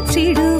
போற்றிடும்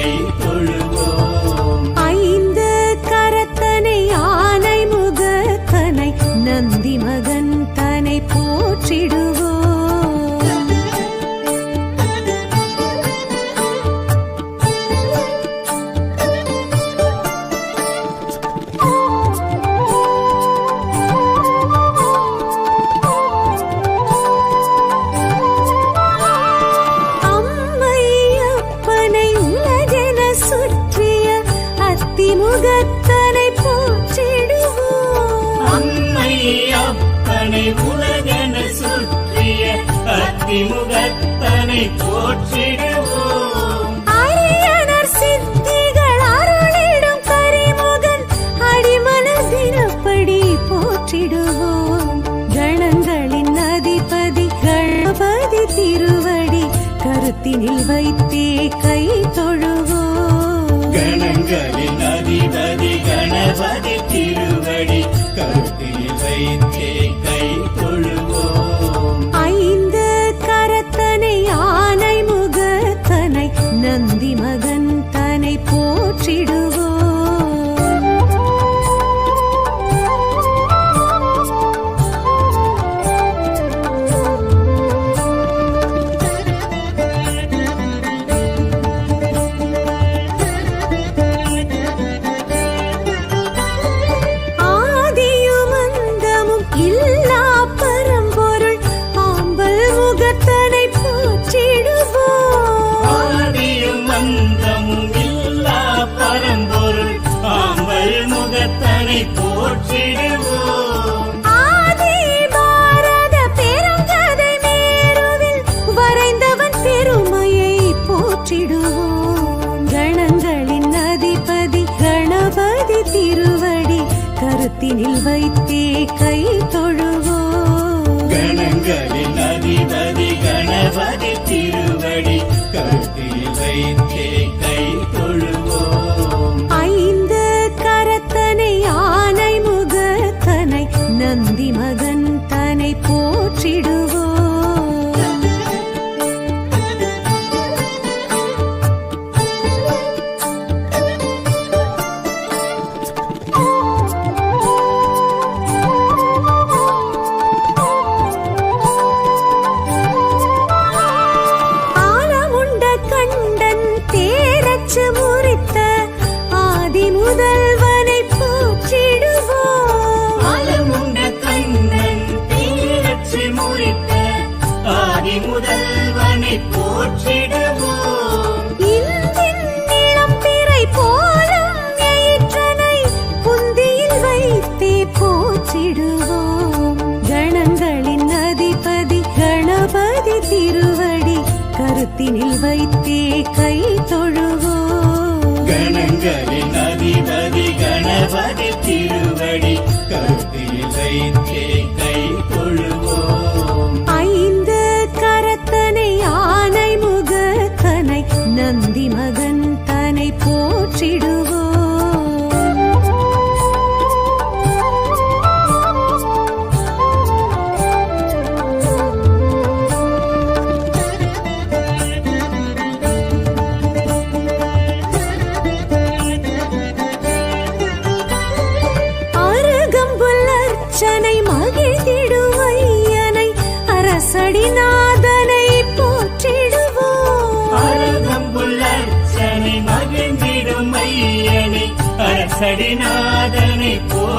ஆதிமுகத்தனை போற்றிடுவோம். அரியணர் சித்திகள் அருளிடும் கரிமுகன் அடிமனதினப்படி போற்றிடுவோம். கணங்களின் அதிபதி கணபதி திருவடி கருத்தினில் வைத்தே கை தொழுவோம். கணங்களின் அதிபதி கணபதி திருவடி கருத்தினில் வைத்தே கை தொழு Hey. திருவடி கருத்தினில் வைத்தே கை தொழுவோ. கணங்களின் அதிபதி கணபதி திருவடி கருத்தினில் வைத்தே கை நந்தி மகன் தனை போற்றிடுவோம்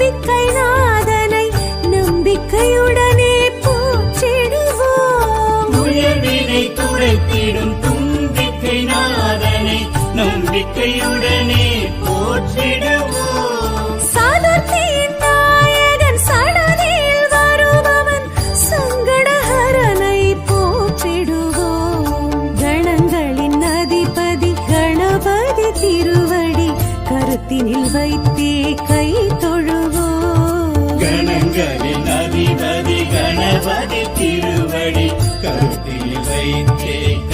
நம்பிக்கை நாதனை நம்பிக்கையுடனே போற்றிடுவோம். உயர்வினை துடைத்திடும் தும்பிக்கை நாதனை நம்பிக்கையுடனே போற்றிடுவோம். okay.